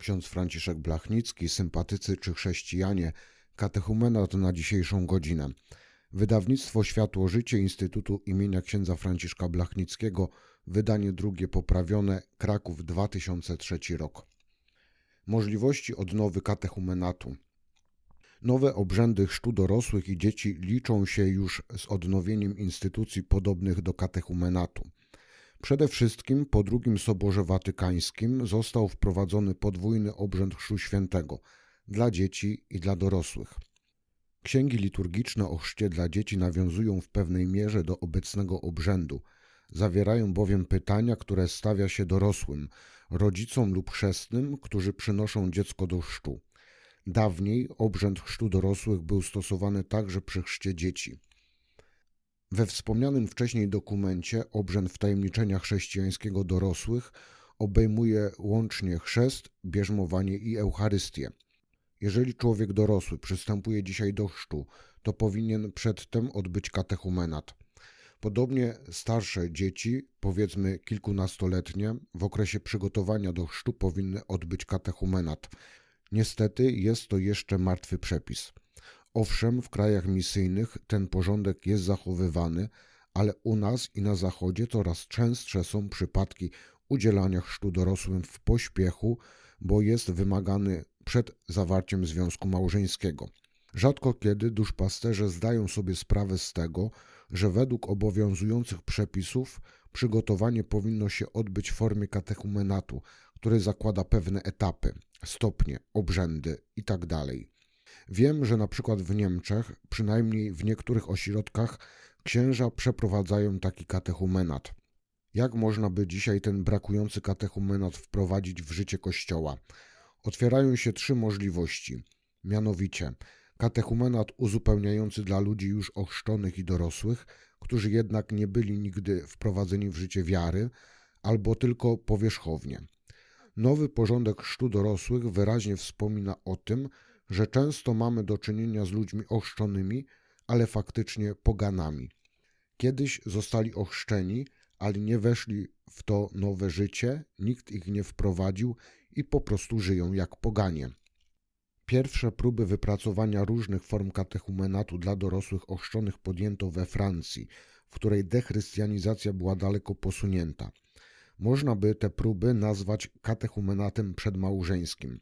ksiądz Franciszek Blachnicki, sympatycy czy chrześcijanie, katechumenat na dzisiejszą godzinę. Wydawnictwo Światło Życie Instytutu imienia księdza Franciszka Blachnickiego, wydanie drugie poprawione, Kraków 2003 rok. Możliwości odnowy katechumenatu. Nowe obrzędy chrztu dorosłych i dzieci liczą się już z odnowieniem instytucji podobnych do katechumenatu. Przede wszystkim po II Soborze Watykańskim został wprowadzony podwójny obrzęd chrztu świętego dla dzieci i dla dorosłych. Księgi liturgiczne o chrzcie dla dzieci nawiązują w pewnej mierze do obecnego obrzędu, zawierają bowiem pytania, które stawia się dorosłym, rodzicom lub chrzestnym, którzy przynoszą dziecko do chrztu. Dawniej obrzęd chrztu dorosłych był stosowany także przy chrzcie dzieci. We wspomnianym wcześniej dokumencie obrzęd wtajemniczenia chrześcijańskiego dorosłych obejmuje łącznie chrzest, bierzmowanie i Eucharystię. Jeżeli człowiek dorosły przystępuje dzisiaj do chrztu, to powinien przedtem odbyć katechumenat. Podobnie starsze dzieci, powiedzmy kilkunastoletnie, w okresie przygotowania do chrztu powinny odbyć katechumenat. Niestety jest to jeszcze martwy przepis. Owszem, w krajach misyjnych ten porządek jest zachowywany, ale u nas i na Zachodzie coraz częstsze są przypadki udzielania chrztu dorosłym w pośpiechu, bo jest wymagany przed zawarciem związku małżeńskiego. Rzadko kiedy duszpasterze zdają sobie sprawę z tego, że według obowiązujących przepisów przygotowanie powinno się odbyć w formie katechumenatu, który zakłada pewne etapy, stopnie, obrzędy itd. Wiem, że na przykład w Niemczech, przynajmniej w niektórych ośrodkach, księża przeprowadzają taki katechumenat. Jak można by dzisiaj ten brakujący katechumenat wprowadzić w życie Kościoła? Otwierają się trzy możliwości. Mianowicie katechumenat uzupełniający dla ludzi już ochrzczonych i dorosłych, którzy jednak nie byli nigdy wprowadzeni w życie wiary, albo tylko powierzchownie. Nowy porządek chrztu dorosłych wyraźnie wspomina o tym, że często mamy do czynienia z ludźmi ochrzczonymi, ale faktycznie poganami. Kiedyś zostali ochrzczeni, ale nie weszli w to nowe życie, nikt ich nie wprowadził i po prostu żyją jak poganie. Pierwsze próby wypracowania różnych form katechumenatu dla dorosłych ochrzczonych podjęto we Francji, w której dechrystianizacja była daleko posunięta. Można by te próby nazwać katechumenatem przedmałżeńskim.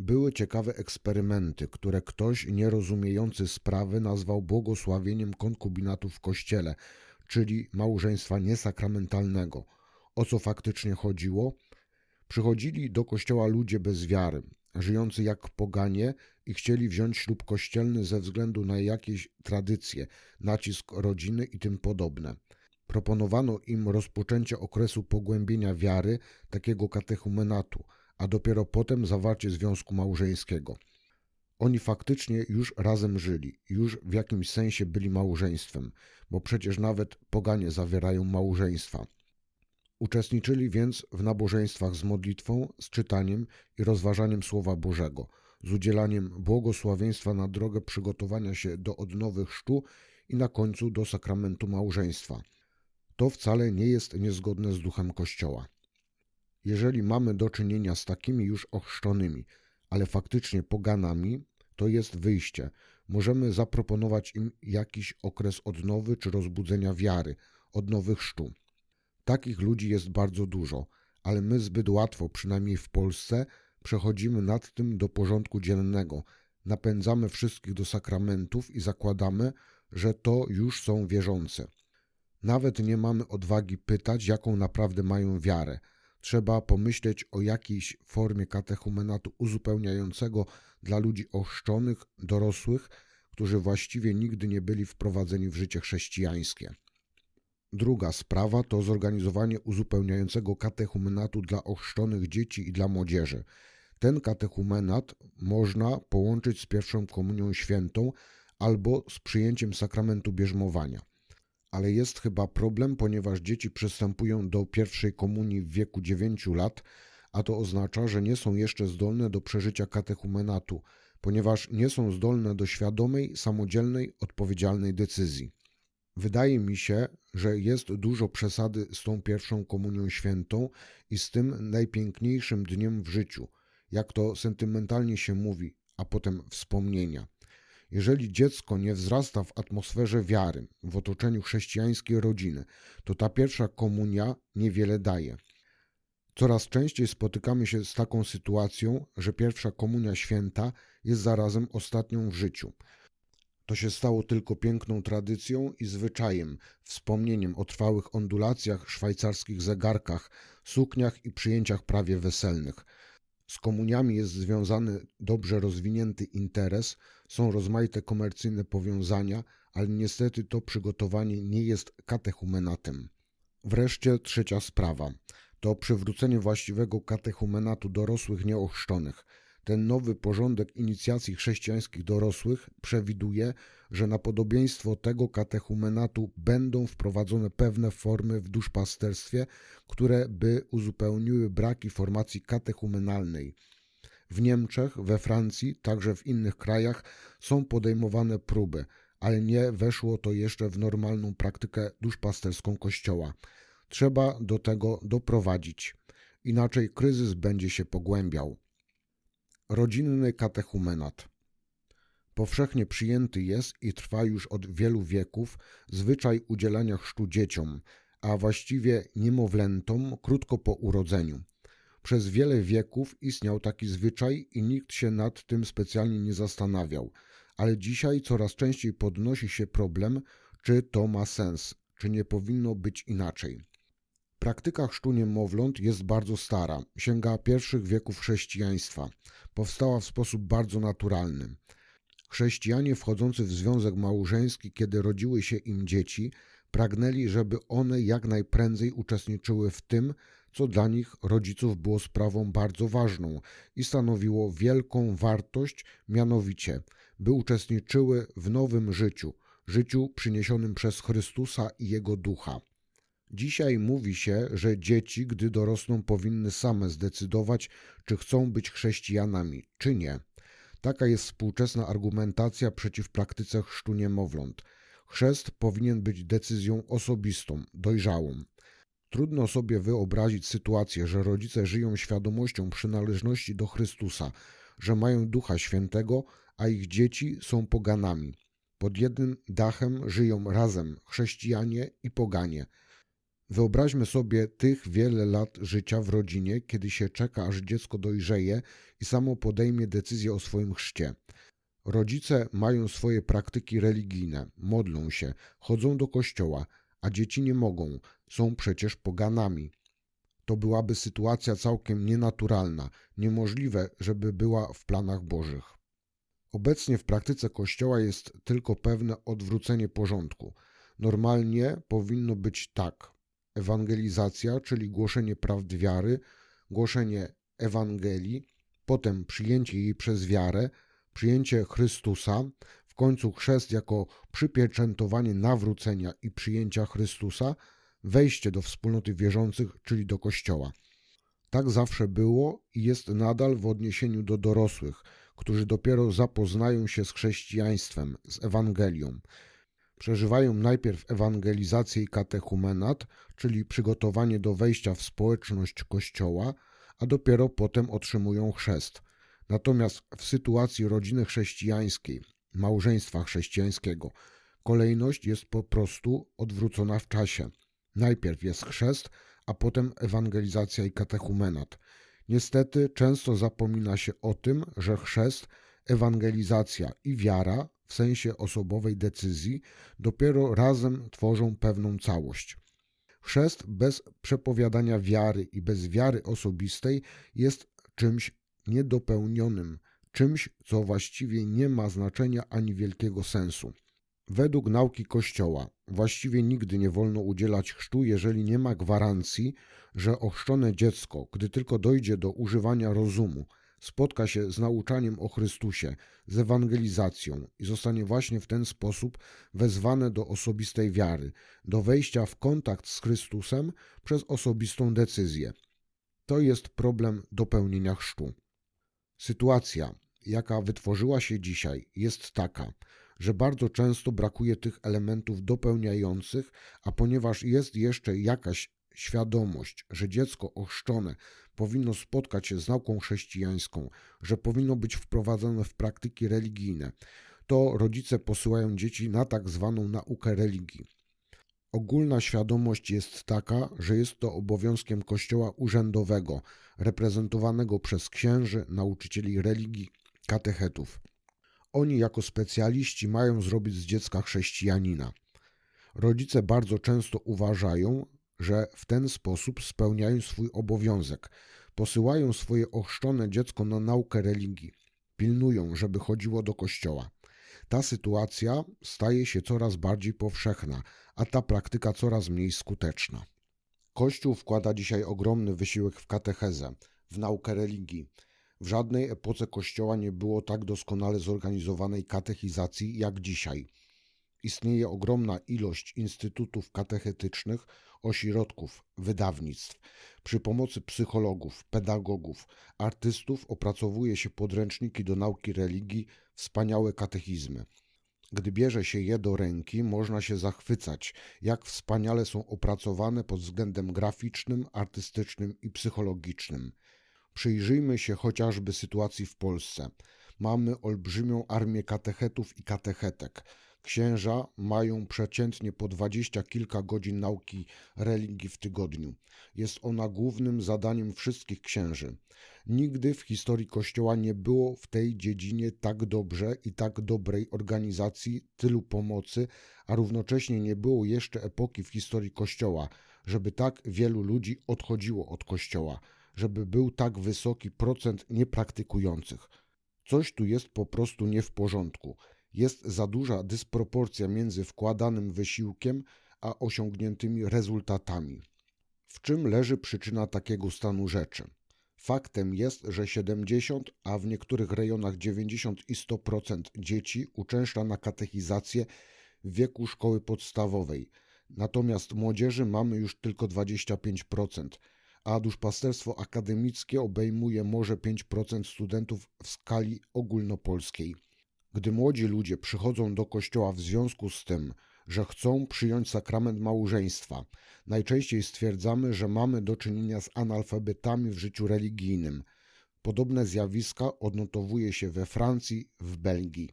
Były ciekawe eksperymenty, które ktoś nierozumiejący sprawy nazwał błogosławieniem konkubinatu w kościele, czyli małżeństwa niesakramentalnego. O co faktycznie chodziło? Przychodzili do kościoła ludzie bez wiary, żyjący jak poganie i chcieli wziąć ślub kościelny ze względu na jakieś tradycje, nacisk rodziny i tym podobne. Proponowano im rozpoczęcie okresu pogłębienia wiary, takiego katechumenatu, a dopiero potem zawarcie związku małżeńskiego. Oni faktycznie już razem żyli, już w jakimś sensie byli małżeństwem, bo przecież nawet poganie zawierają małżeństwa. Uczestniczyli więc w nabożeństwach z modlitwą, z czytaniem i rozważaniem Słowa Bożego, z udzielaniem błogosławieństwa na drogę przygotowania się do odnowy chrztu i na końcu do sakramentu małżeństwa. To wcale nie jest niezgodne z duchem Kościoła. Jeżeli mamy do czynienia z takimi już ochrzczonymi, ale faktycznie poganami, to jest wyjście. Możemy zaproponować im jakiś okres odnowy czy rozbudzenia wiary, odnowy chrztu. Takich ludzi jest bardzo dużo, ale my zbyt łatwo, przynajmniej w Polsce, przechodzimy nad tym do porządku dziennego, napędzamy wszystkich do sakramentów i zakładamy, że to już są wierzące. Nawet nie mamy odwagi pytać, jaką naprawdę mają wiarę. Trzeba pomyśleć o jakiejś formie katechumenatu uzupełniającego dla ludzi ochrzczonych, dorosłych, którzy właściwie nigdy nie byli wprowadzeni w życie chrześcijańskie. Druga sprawa to zorganizowanie uzupełniającego katechumenatu dla ochrzczonych dzieci i dla młodzieży. Ten katechumenat można połączyć z pierwszą komunią świętą albo z przyjęciem sakramentu bierzmowania. Ale jest chyba problem, ponieważ dzieci przystępują do pierwszej komunii w wieku 9 lat, a to oznacza, że nie są jeszcze zdolne do przeżycia katechumenatu, ponieważ nie są zdolne do świadomej, samodzielnej, odpowiedzialnej decyzji. Wydaje mi się, że jest dużo przesady z tą pierwszą komunią świętą i z tym najpiękniejszym dniem w życiu. jak to sentymentalnie się mówi, a potem wspomnienia. Jeżeli dziecko nie wzrasta w atmosferze wiary, w otoczeniu chrześcijańskiej rodziny, to ta pierwsza komunia niewiele daje. Coraz częściej spotykamy się z taką sytuacją, że pierwsza komunia święta jest zarazem ostatnią w życiu. To się stało tylko piękną tradycją i zwyczajem, wspomnieniem o trwałych ondulacjach, szwajcarskich zegarkach, sukniach i przyjęciach prawie weselnych. Z komuniami jest związany dobrze rozwinięty interes, są rozmaite komercyjne powiązania, ale niestety to przygotowanie nie jest katechumenatem. Wreszcie trzecia sprawa to przywrócenie właściwego katechumenatu dorosłych nieochrzczonych. Ten nowy porządek inicjacji chrześcijańskich dorosłych przewiduje, że na podobieństwo tego katechumenatu będą wprowadzone pewne formy w duszpasterstwie, które by uzupełniły braki formacji katechumenalnej. W Niemczech, we Francji, także w innych krajach są podejmowane próby, ale nie weszło to jeszcze w normalną praktykę duszpasterską Kościoła. Trzeba do tego doprowadzić, inaczej kryzys będzie się pogłębiał. Rodzinny katechumenat. Powszechnie przyjęty jest i trwa już od wielu wieków zwyczaj udzielania chrztu dzieciom, a właściwie niemowlętom krótko po urodzeniu. Przez wiele wieków istniał taki zwyczaj i nikt się nad tym specjalnie nie zastanawiał, ale dzisiaj coraz częściej podnosi się problem, czy to ma sens, czy nie powinno być inaczej. Praktyka chrztu niemowląt jest bardzo stara, sięga pierwszych wieków chrześcijaństwa. Powstała w sposób bardzo naturalny. Chrześcijanie wchodzący w związek małżeński, kiedy rodziły się im dzieci, pragnęli, żeby one jak najprędzej uczestniczyły w tym, co dla nich rodziców było sprawą bardzo ważną i stanowiło wielką wartość, mianowicie, by uczestniczyły w nowym życiu, życiu przyniesionym przez Chrystusa i Jego Ducha. Dzisiaj mówi się, że dzieci, gdy dorosną, powinny same zdecydować, czy chcą być chrześcijanami, czy nie. Taka jest współczesna argumentacja przeciw praktyce chrztu niemowląt. Chrzest powinien być decyzją osobistą, dojrzałą. Trudno sobie wyobrazić sytuację, że rodzice żyją świadomością przynależności do Chrystusa, że mają Ducha Świętego, a ich dzieci są poganami. Pod jednym dachem żyją razem chrześcijanie i poganie. Wyobraźmy sobie tych wiele lat życia w rodzinie, kiedy się czeka, aż dziecko dojrzeje i samo podejmie decyzję o swoim chrzcie. Rodzice mają swoje praktyki religijne, modlą się, chodzą do kościoła, a dzieci nie mogą, są przecież poganami. To byłaby sytuacja całkiem nienaturalna, niemożliwe, żeby była w planach Bożych. Obecnie w praktyce Kościoła jest tylko pewne odwrócenie porządku. Normalnie powinno być tak: ewangelizacja, czyli głoszenie prawd wiary, głoszenie Ewangelii, potem przyjęcie jej przez wiarę, przyjęcie Chrystusa, w końcu chrzest jako przypieczętowanie nawrócenia i przyjęcia Chrystusa, wejście do wspólnoty wierzących, czyli do Kościoła. Tak zawsze było i jest nadal w odniesieniu do dorosłych, którzy dopiero zapoznają się z chrześcijaństwem, z Ewangelią. Przeżywają najpierw ewangelizację i katechumenat, czyli przygotowanie do wejścia w społeczność Kościoła, a dopiero potem otrzymują chrzest. Natomiast w sytuacji rodziny chrześcijańskiej, małżeństwa chrześcijańskiego, kolejność jest po prostu odwrócona w czasie. Najpierw jest chrzest, a potem ewangelizacja i katechumenat. Niestety często zapomina się o tym, że chrzest, ewangelizacja i wiara w sensie osobowej decyzji dopiero razem tworzą pewną całość. Chrzest bez przepowiadania wiary i bez wiary osobistej jest czymś niedopełnionym, czymś, co właściwie nie ma znaczenia ani wielkiego sensu. Według nauki Kościoła właściwie nigdy nie wolno udzielać chrztu, jeżeli nie ma gwarancji, że ochrzczone dziecko, gdy tylko dojdzie do używania rozumu, spotka się z nauczaniem o Chrystusie, z ewangelizacją i zostanie właśnie w ten sposób wezwane do osobistej wiary, do wejścia w kontakt z Chrystusem przez osobistą decyzję. To jest problem dopełnienia chrztu. Sytuacja, jaka wytworzyła się dzisiaj, jest taka, że bardzo często brakuje tych elementów dopełniających, a ponieważ jest jeszcze jakaś świadomość, że dziecko ochrzczone powinno spotkać się z nauką chrześcijańską, że powinno być wprowadzone w praktyki religijne, to rodzice posyłają dzieci na tak zwaną naukę religii. Ogólna świadomość jest taka, że jest to obowiązkiem Kościoła urzędowego, reprezentowanego przez księży, nauczycieli religii, katechetów. Oni jako specjaliści mają zrobić z dziecka chrześcijanina. Rodzice bardzo często uważają, że w ten sposób spełniają swój obowiązek. Posyłają swoje ochrzczone dziecko na naukę religii. Pilnują, żeby chodziło do kościoła. Ta sytuacja staje się coraz bardziej powszechna, a ta praktyka coraz mniej skuteczna. Kościół wkłada dzisiaj ogromny wysiłek w katechezę, w naukę religii. W żadnej epoce Kościoła nie było tak doskonale zorganizowanej katechizacji jak dzisiaj. Istnieje ogromna ilość instytutów katechetycznych, ośrodków, wydawnictw. Przy pomocy psychologów, pedagogów, artystów opracowuje się podręczniki do nauki religii, wspaniałe katechizmy. Gdy bierze się je do ręki, można się zachwycać, jak wspaniale są opracowane pod względem graficznym, artystycznym i psychologicznym. Przyjrzyjmy się chociażby sytuacji w Polsce. Mamy olbrzymią armię katechetów i katechetek. Księża mają przeciętnie po dwadzieścia kilka godzin nauki religii w tygodniu. Jest ona głównym zadaniem wszystkich księży. Nigdy w historii Kościoła nie było w tej dziedzinie tak dobrze i tak dobrej organizacji, tylu pomocy, a równocześnie nie było jeszcze epoki w historii Kościoła, żeby tak wielu ludzi odchodziło od Kościoła, żeby był tak wysoki procent niepraktykujących. Coś tu jest po prostu nie w porządku. Jest za duża dysproporcja między wkładanym wysiłkiem a osiągniętymi rezultatami. W czym leży przyczyna takiego stanu rzeczy? Faktem jest, że 70, a w niektórych rejonach 90 i 100% dzieci uczęszcza na katechizację w wieku szkoły podstawowej, natomiast młodzieży mamy już tylko 25%, a duszpasterstwo akademickie obejmuje może 5% studentów w skali ogólnopolskiej. Gdy młodzi ludzie przychodzą do kościoła w związku z tym, że chcą przyjąć sakrament małżeństwa, najczęściej stwierdzamy, że mamy do czynienia z analfabetami w życiu religijnym. Podobne zjawiska odnotowuje się we Francji, w Belgii.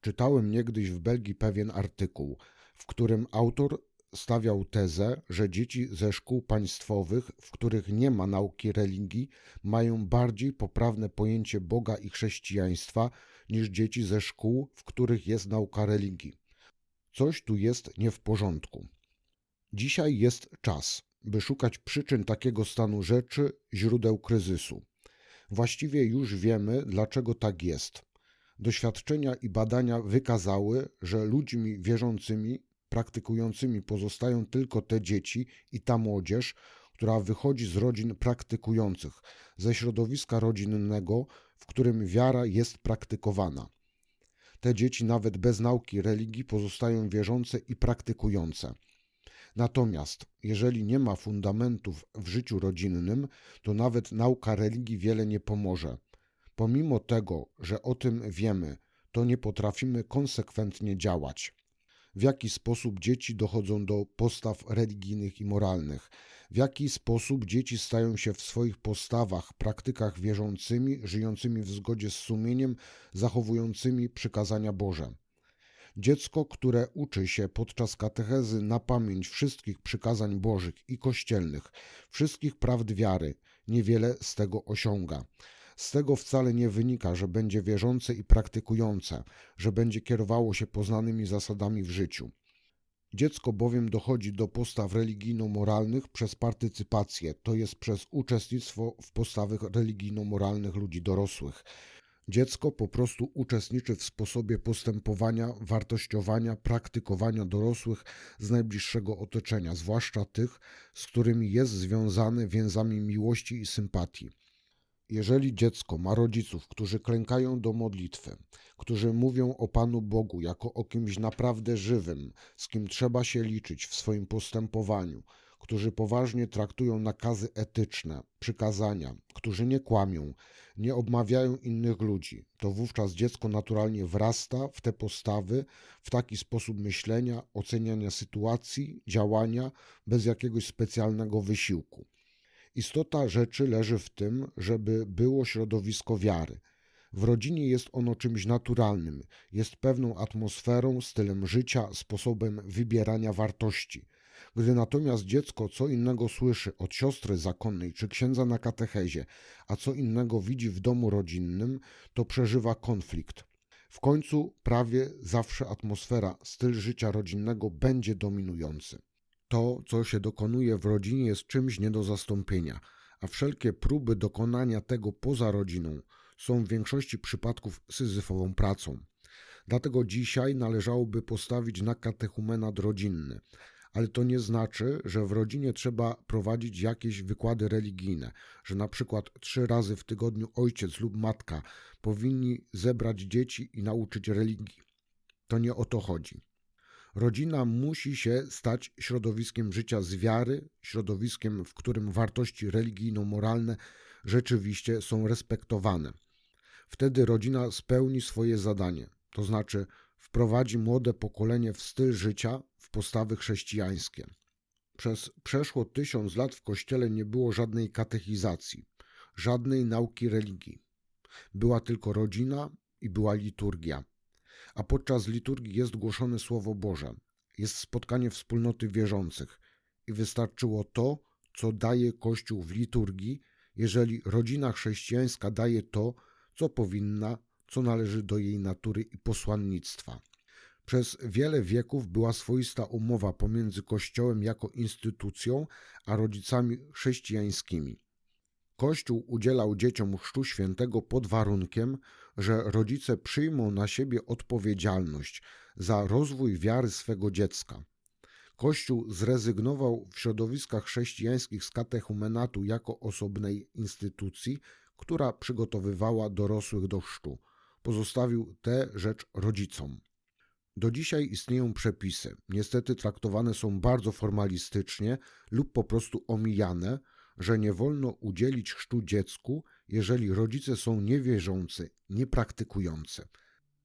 Czytałem niegdyś w Belgii pewien artykuł, w którym autor stawiał tezę, że dzieci ze szkół państwowych, w których nie ma nauki religii, mają bardziej poprawne pojęcie Boga i chrześcijaństwa niż dzieci ze szkół, w których jest nauka religii. Coś tu jest nie w porządku. Dzisiaj jest czas, by szukać przyczyn takiego stanu rzeczy, źródeł kryzysu. Właściwie już wiemy, dlaczego tak jest. Doświadczenia i badania wykazały, że ludźmi wierzącymi, praktykującymi pozostają tylko te dzieci i ta młodzież, która wychodzi z rodzin praktykujących, ze środowiska rodzinnego, w którym wiara jest praktykowana. Te dzieci nawet bez nauki religii pozostają wierzące i praktykujące. Natomiast jeżeli nie ma fundamentów w życiu rodzinnym, to nawet nauka religii wiele nie pomoże. Pomimo tego, że o tym wiemy, to nie potrafimy konsekwentnie działać w jaki sposób dzieci dochodzą do postaw religijnych i moralnych, w jaki sposób dzieci stają się w swoich postawach, praktykach wierzącymi, żyjącymi w zgodzie z sumieniem, zachowującymi przykazania Boże. Dziecko, które uczy się podczas katechezy na pamięć wszystkich przykazań Bożych i kościelnych, wszystkich prawd wiary, niewiele z tego osiąga. Z tego wcale nie wynika, że będzie wierzące i praktykujące, że będzie kierowało się poznanymi zasadami w życiu. Dziecko bowiem dochodzi do postaw religijno-moralnych przez partycypację, to jest przez uczestnictwo w postawach religijno-moralnych ludzi dorosłych. Dziecko po prostu uczestniczy w sposobie postępowania, wartościowania, praktykowania dorosłych z najbliższego otoczenia, zwłaszcza tych, z którymi jest związane więzami miłości i sympatii. Jeżeli dziecko ma rodziców, którzy klękają do modlitwy, którzy mówią o Panu Bogu jako o kimś naprawdę żywym, z kim trzeba się liczyć w swoim postępowaniu, którzy poważnie traktują nakazy etyczne, przykazania, którzy nie kłamią, nie obmawiają innych ludzi, to wówczas dziecko naturalnie wrasta w te postawy, w taki sposób myślenia, oceniania sytuacji, działania bez jakiegoś specjalnego wysiłku. Istota rzeczy leży w tym, żeby było środowisko wiary. W rodzinie jest ono czymś naturalnym, jest pewną atmosferą, stylem życia, sposobem wybierania wartości. Gdy natomiast dziecko co innego słyszy od siostry zakonnej czy księdza na katechezie, a co innego widzi w domu rodzinnym, to przeżywa konflikt. W końcu prawie zawsze atmosfera, styl życia rodzinnego będzie dominujący. To, co się dokonuje w rodzinie, jest czymś nie do zastąpienia, a wszelkie próby dokonania tego poza rodziną są w większości przypadków syzyfową pracą. Dlatego dzisiaj należałoby postawić na katechumenat rodzinny, ale to nie znaczy, że w rodzinie trzeba prowadzić jakieś wykłady religijne, że na przykład trzy razy w tygodniu ojciec lub matka powinni zebrać dzieci i nauczyć religii. To nie o to chodzi. Rodzina musi się stać środowiskiem życia z wiary, środowiskiem, w którym wartości religijno-moralne rzeczywiście są respektowane. Wtedy rodzina spełni swoje zadanie, to znaczy wprowadzi młode pokolenie w styl życia, w postawy chrześcijańskie. Przez przeszło tysiąc lat w kościele nie było żadnej katechizacji, żadnej nauki religii. Była tylko rodzina i była liturgia. A podczas liturgii jest głoszone Słowo Boże, jest spotkanie wspólnoty wierzących i wystarczyło to, co daje Kościół w liturgii, jeżeli rodzina chrześcijańska daje to, co powinna, co należy do jej natury i posłannictwa. Przez wiele wieków była swoista umowa pomiędzy Kościołem jako instytucją a rodzicami chrześcijańskimi. Kościół udzielał dzieciom chrztu świętego pod warunkiem, że rodzice przyjmą na siebie odpowiedzialność za rozwój wiary swego dziecka. Kościół zrezygnował w środowiskach chrześcijańskich z katechumenatu jako osobnej instytucji, która przygotowywała dorosłych do chrztu. Pozostawił tę rzecz rodzicom. Do dzisiaj istnieją przepisy, niestety traktowane są bardzo formalistycznie lub po prostu omijane, że nie wolno udzielić chrztu dziecku, jeżeli rodzice są niewierzący, niepraktykujący.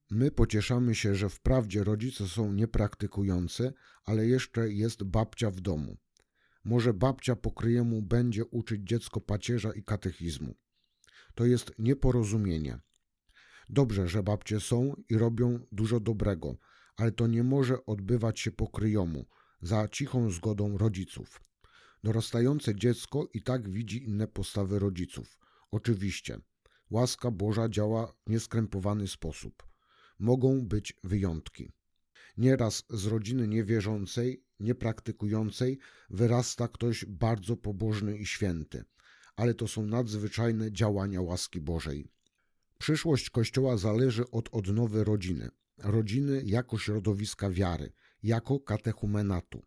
My pocieszamy się, że wprawdzie rodzice są niepraktykujący, ale jeszcze jest babcia w domu. Może babcia po kryjemu będzie uczyć dziecko pacierza i katechizmu. To jest nieporozumienie. Dobrze, że babcie są i robią dużo dobrego, ale to nie może odbywać się po kryjomu, za cichą zgodą rodziców. Dorastające dziecko i tak widzi inne postawy rodziców. Oczywiście, łaska Boża działa w nieskrępowany sposób. Mogą być wyjątki. Nieraz z rodziny niewierzącej, niepraktykującej wyrasta ktoś bardzo pobożny i święty, ale to są nadzwyczajne działania łaski Bożej. Przyszłość Kościoła zależy od odnowy rodziny, rodziny jako środowiska wiary, jako katechumenatu.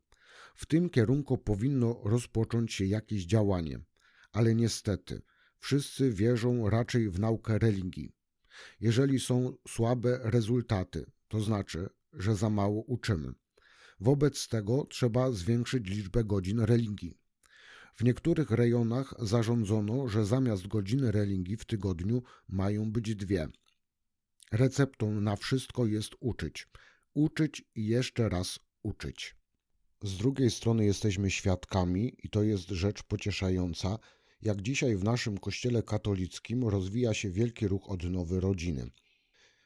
W tym kierunku powinno rozpocząć się jakieś działanie, ale niestety wszyscy wierzą raczej w naukę religii. Jeżeli są słabe rezultaty, to znaczy, że za mało uczymy. Wobec tego trzeba zwiększyć liczbę godzin religii. W niektórych rejonach zarządzono, że zamiast godziny religii w tygodniu mają być dwie. Receptą na wszystko jest uczyć. Uczyć i jeszcze raz uczyć. Z drugiej strony jesteśmy świadkami, i to jest rzecz pocieszająca, jak dzisiaj w naszym kościele katolickim rozwija się wielki ruch odnowy rodziny.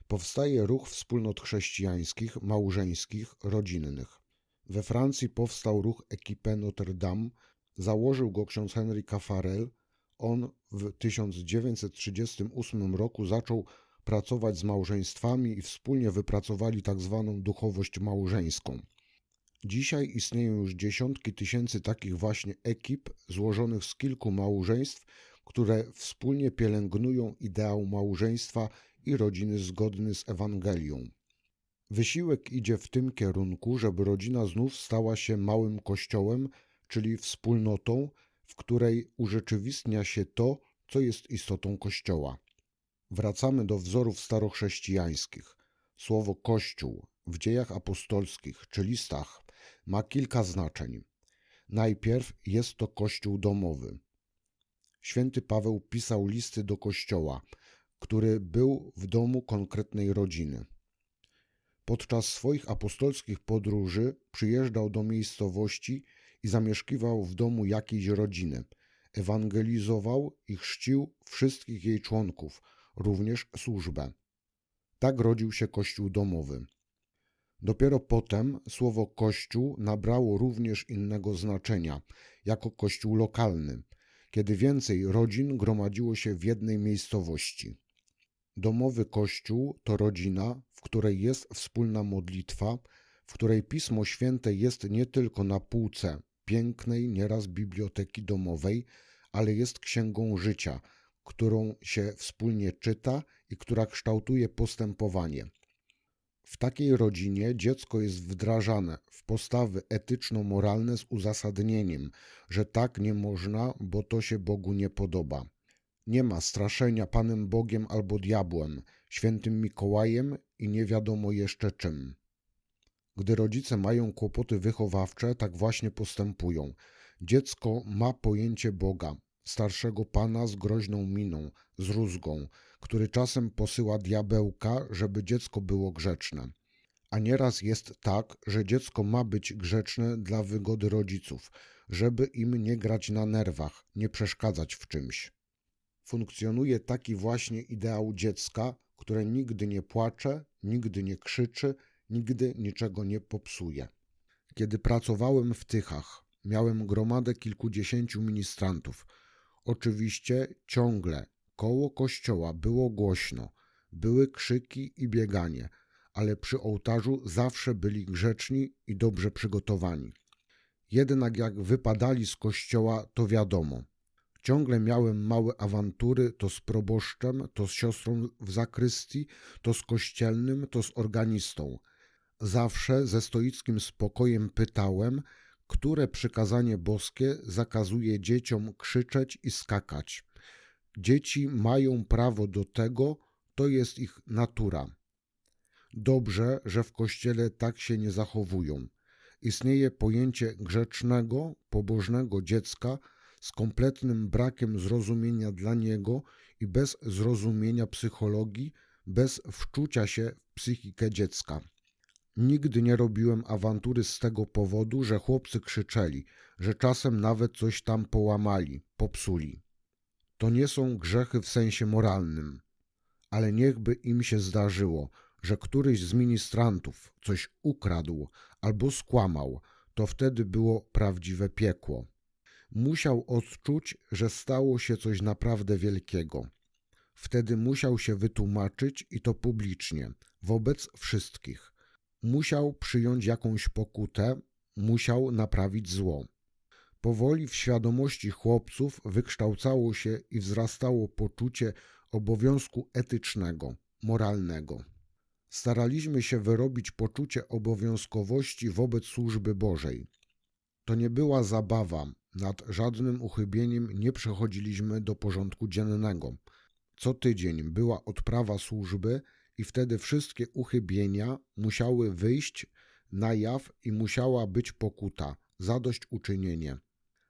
Powstaje ruch wspólnot chrześcijańskich, małżeńskich, rodzinnych. We Francji powstał ruch Equipe Notre Dame, założył go ksiądz Henry Caffarel. On w 1938 roku zaczął pracować z małżeństwami i wspólnie wypracowali tak zwaną duchowość małżeńską. Dzisiaj istnieją już dziesiątki tysięcy takich właśnie ekip złożonych z kilku małżeństw, które wspólnie pielęgnują ideał małżeństwa i rodziny zgodny z Ewangelią. Wysiłek idzie w tym kierunku, żeby rodzina znów stała się małym kościołem, czyli wspólnotą, w której urzeczywistnia się to, co jest istotą kościoła. Wracamy do wzorów starochrześcijańskich. Słowo Kościół w dziejach apostolskich czy listach ma kilka znaczeń. Najpierw jest to kościół domowy. Święty Paweł pisał listy do kościoła, który był w domu konkretnej rodziny. Podczas swoich apostolskich podróży przyjeżdżał do miejscowości i zamieszkiwał w domu jakiejś rodziny. Ewangelizował i chrzcił wszystkich jej członków, również służbę. Tak rodził się Kościół domowy. Dopiero potem słowo Kościół nabrało również innego znaczenia, jako Kościół lokalny, kiedy więcej rodzin gromadziło się w jednej miejscowości. Domowy Kościół to rodzina, w której jest wspólna modlitwa, w której Pismo Święte jest nie tylko na półce pięknej, nieraz biblioteki domowej, ale jest księgą życia, którą się wspólnie czyta i która kształtuje postępowanie. W takiej rodzinie dziecko jest wdrażane w postawy etyczno-moralne z uzasadnieniem, że tak nie można, bo to się Bogu nie podoba. Nie ma straszenia Panem Bogiem albo diabłem, świętym Mikołajem i nie wiadomo jeszcze czym. Gdy rodzice mają kłopoty wychowawcze, tak właśnie postępują. Dziecko ma pojęcie Boga, starszego pana z groźną miną, z rózgą, który czasem posyła diabełka, żeby dziecko było grzeczne. A nieraz jest tak, że dziecko ma być grzeczne dla wygody rodziców, żeby im nie grać na nerwach, nie przeszkadzać w czymś. Funkcjonuje taki właśnie ideał dziecka, które nigdy nie płacze, nigdy nie krzyczy, nigdy niczego nie popsuje. Kiedy pracowałem w Tychach, miałem gromadę kilkudziesięciu ministrantów. Oczywiście ciągle koło kościoła było głośno, były krzyki i bieganie, ale przy ołtarzu zawsze byli grzeczni i dobrze przygotowani. Jednak jak wypadali z kościoła, to wiadomo. Ciągle miałem małe awantury, to z proboszczem, to z siostrą w zakrystii, to z kościelnym, to z organistą. Zawsze ze stoickim spokojem pytałem, które przykazanie boskie zakazuje dzieciom krzyczeć i skakać. Dzieci mają prawo do tego, to jest ich natura. Dobrze, że w kościele tak się nie zachowują. Istnieje pojęcie grzecznego, pobożnego dziecka z kompletnym brakiem zrozumienia dla niego i bez zrozumienia psychologii, bez wczucia się w psychikę dziecka. Nigdy nie robiłem awantury z tego powodu, że chłopcy krzyczeli, że czasem nawet coś tam połamali, popsuli. To nie są grzechy w sensie moralnym, ale niechby im się zdarzyło, że któryś z ministrantów coś ukradł albo skłamał, to wtedy było prawdziwe piekło. Musiał odczuć, że stało się coś naprawdę wielkiego. Wtedy musiał się wytłumaczyć i to publicznie, wobec wszystkich musiał przyjąć jakąś pokutę, musiał naprawić zło. Powoli w świadomości chłopców wykształcało się i wzrastało poczucie obowiązku etycznego, moralnego. Staraliśmy się wyrobić poczucie obowiązkowości wobec służby Bożej. To nie była zabawa, nad żadnym uchybieniem nie przechodziliśmy do porządku dziennego. Co tydzień była odprawa służby i wtedy wszystkie uchybienia musiały wyjść na jaw i musiała być pokuta, zadośćuczynienie.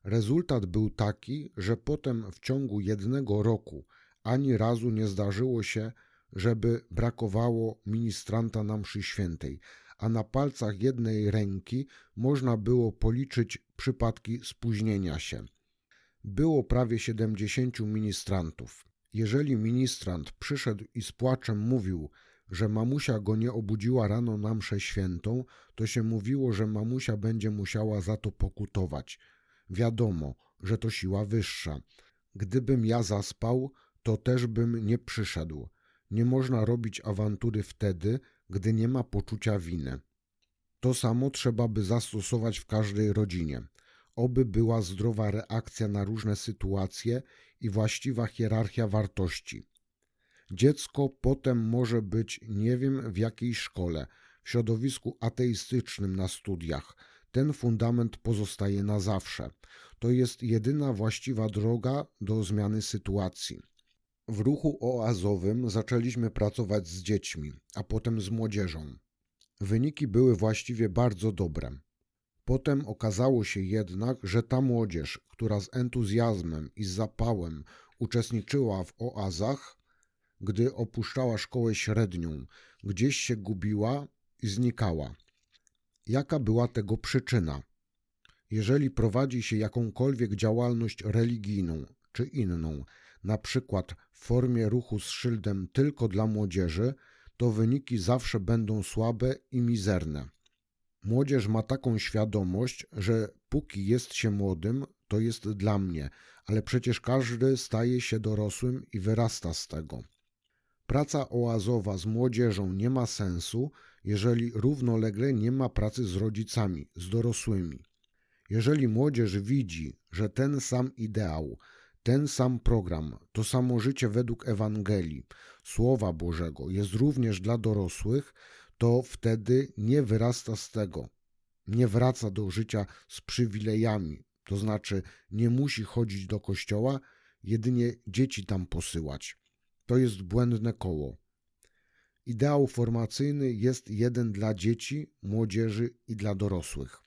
Rezultat był taki, że potem w ciągu jednego roku ani razu nie zdarzyło się, żeby brakowało ministranta na mszy świętej, a na palcach jednej ręki można było policzyć przypadki spóźnienia się. Było prawie siedemdziesięciu ministrantów. Jeżeli ministrant przyszedł i z płaczem mówił, że mamusia go nie obudziła rano na mszę świętą, to się mówiło, że mamusia będzie musiała za to pokutować. Wiadomo, że to siła wyższa. Gdybym ja zaspał, to też bym nie przyszedł. Nie można robić awantury wtedy, gdy nie ma poczucia winy. To samo trzeba by zastosować w każdej rodzinie oby była zdrowa reakcja na różne sytuacje i właściwa hierarchia wartości. Dziecko potem może być nie wiem w jakiej szkole, w środowisku ateistycznym na studiach. Ten fundament pozostaje na zawsze. To jest jedyna właściwa droga do zmiany sytuacji. W ruchu oazowym zaczęliśmy pracować z dziećmi, a potem z młodzieżą. Wyniki były właściwie bardzo dobre. Potem okazało się jednak, że ta młodzież, która z entuzjazmem i z zapałem uczestniczyła w oazach, gdy opuszczała szkołę średnią, gdzieś się gubiła i znikała. Jaka była tego przyczyna? Jeżeli prowadzi się jakąkolwiek działalność religijną czy inną, na przykład w formie ruchu z szyldem tylko dla młodzieży, to wyniki zawsze będą słabe i mizerne. Młodzież ma taką świadomość, że póki jest się młodym, to jest dla mnie, ale przecież każdy staje się dorosłym i wyrasta z tego. Praca oazowa z młodzieżą nie ma sensu, jeżeli równolegle nie ma pracy z rodzicami, z dorosłymi. Jeżeli młodzież widzi, że ten sam ideał, ten sam program, to samo życie według Ewangelii, Słowa Bożego jest również dla dorosłych, to wtedy nie wyrasta z tego, nie wraca do życia z przywilejami, to znaczy nie musi chodzić do kościoła, jedynie dzieci tam posyłać. To jest błędne koło. Ideał formacyjny jest jeden dla dzieci, młodzieży i dla dorosłych.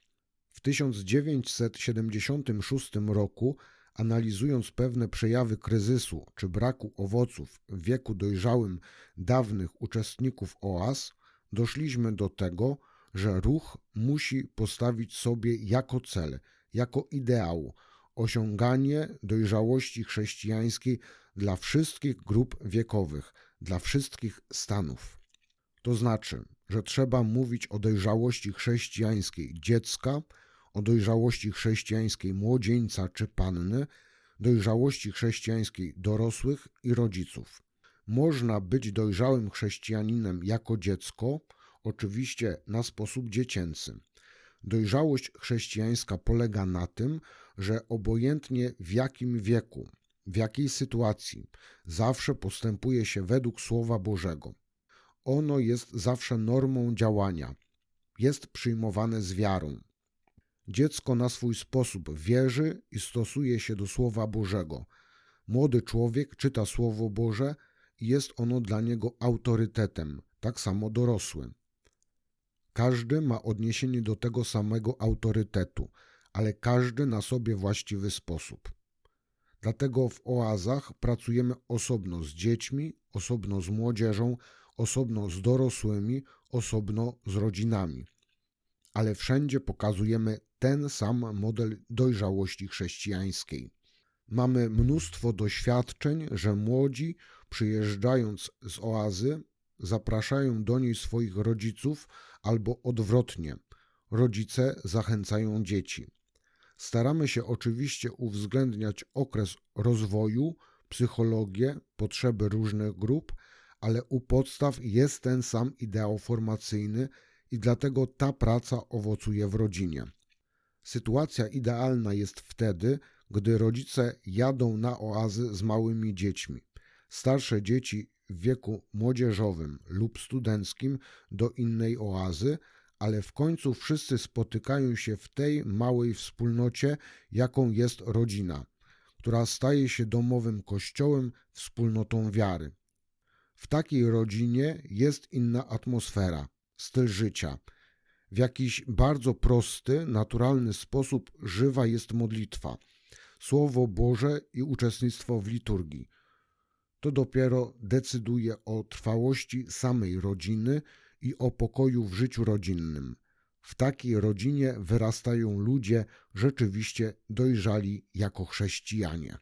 W 1976 roku, analizując pewne przejawy kryzysu czy braku owoców w wieku dojrzałym dawnych uczestników OAS, doszliśmy do tego, że ruch musi postawić sobie jako cel, jako ideał osiąganie dojrzałości chrześcijańskiej dla wszystkich grup wiekowych, dla wszystkich stanów. To znaczy, że trzeba mówić o dojrzałości chrześcijańskiej dziecka, o dojrzałości chrześcijańskiej młodzieńca czy panny, dojrzałości chrześcijańskiej dorosłych i rodziców. Można być dojrzałym chrześcijaninem jako dziecko, oczywiście na sposób dziecięcy. Dojrzałość chrześcijańska polega na tym, że obojętnie w jakim wieku, w jakiej sytuacji, zawsze postępuje się według Słowa Bożego. Ono jest zawsze normą działania, jest przyjmowane z wiarą. Dziecko na swój sposób wierzy i stosuje się do Słowa Bożego. Młody człowiek czyta Słowo Boże i jest ono dla niego autorytetem, tak samo dorosły. Każdy ma odniesienie do tego samego autorytetu, ale każdy na sobie właściwy sposób. Dlatego w oazach pracujemy osobno z dziećmi, osobno z młodzieżą, osobno z dorosłymi, osobno z rodzinami. Ale wszędzie pokazujemy ten sam model dojrzałości chrześcijańskiej. Mamy mnóstwo doświadczeń, że młodzi, przyjeżdżając z oazy, zapraszają do niej swoich rodziców albo odwrotnie. Rodzice zachęcają dzieci. Staramy się oczywiście uwzględniać okres rozwoju, psychologię, potrzeby różnych grup, ale u podstaw jest ten sam ideał formacyjny i dlatego ta praca owocuje w rodzinie. Sytuacja idealna jest wtedy, gdy rodzice jadą na oazy z małymi dziećmi. Starsze dzieci w wieku młodzieżowym lub studenckim do innej oazy, ale w końcu wszyscy spotykają się w tej małej wspólnocie, jaką jest rodzina, która staje się domowym kościołem, wspólnotą wiary. W takiej rodzinie jest inna atmosfera, styl życia. W jakiś bardzo prosty, naturalny sposób żywa jest modlitwa, Słowo Boże i uczestnictwo w liturgii. To dopiero decyduje o trwałości samej rodziny i o pokoju w życiu rodzinnym. W takiej rodzinie wyrastają ludzie rzeczywiście dojrzali jako chrześcijanie.